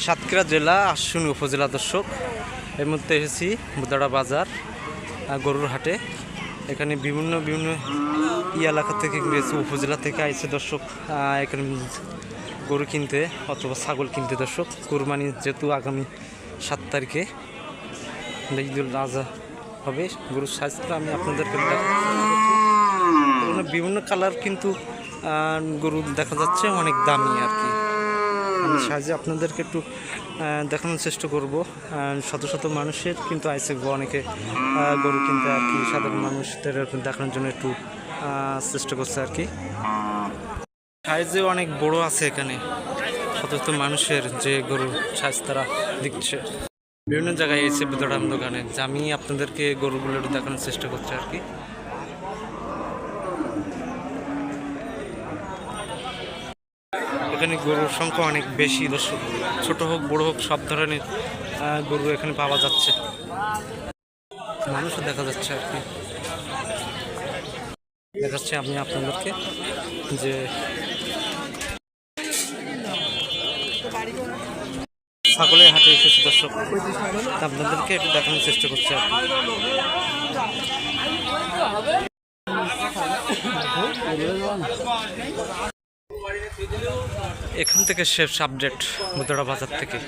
সাতক্ষীরা জেলা আশুনি উপজেলা দর্শক। এর মধ্যে এসেছি বুদাড়া বাজার গরুর হাটে। এখানে বিভিন্ন বিভিন্ন ই এলাকা থেকে গিয়েছে উপজেলা থেকে আইছে দর্শক এখানে গরু কিনতে অথবা ছাগল কিনতে দর্শক। কুরবানি যেহেতু আগামী সাত তারিখে ঈদুল আজহা হবে। গরুর স্বাস্থ্য আমি আপনাদেরকে বিভিন্ন কালার কিন্তু গরু দেখা যাচ্ছে অনেক দামি আর কি। সাহায্যে আপনাদেরকে একটু দেখানোর চেষ্টা করব। শত শত মানুষের কিন্তু আইসে অনেকে গরু কিনতে আর কি, সাধারণ মানুষদের দেখানোর জন্য একটু চেষ্টা করছে আর কি। সাইজে অনেক বড় আছে এখানে, শত শত মানুষের যে গরু সাইজ তারা দিচ্ছে বিভিন্ন জায়গায় এসে বিদরাম দোকানে, যে আমি আপনাদেরকে গরুগুলো দেখানোর চেষ্টা করছি আর কি। এখানে গরুর সংখ্যা অনেক বেশি। দর্শক ছোট হোক, বড় হোক, সব ধরনের গরু এখানে পাওয়া যাচ্ছে। মানুষও দেখা যাচ্ছে আর কি। দেখাচ্ছে আমি আপনাদেরকে যে ছাগলের হাটে এসেছে দর্শক। আপনাদেরকে একটু দেখানোর চেষ্টা করছি আর কি। এখান থেকে শেষ আপডেট মুদ্রা বাজার থেকে।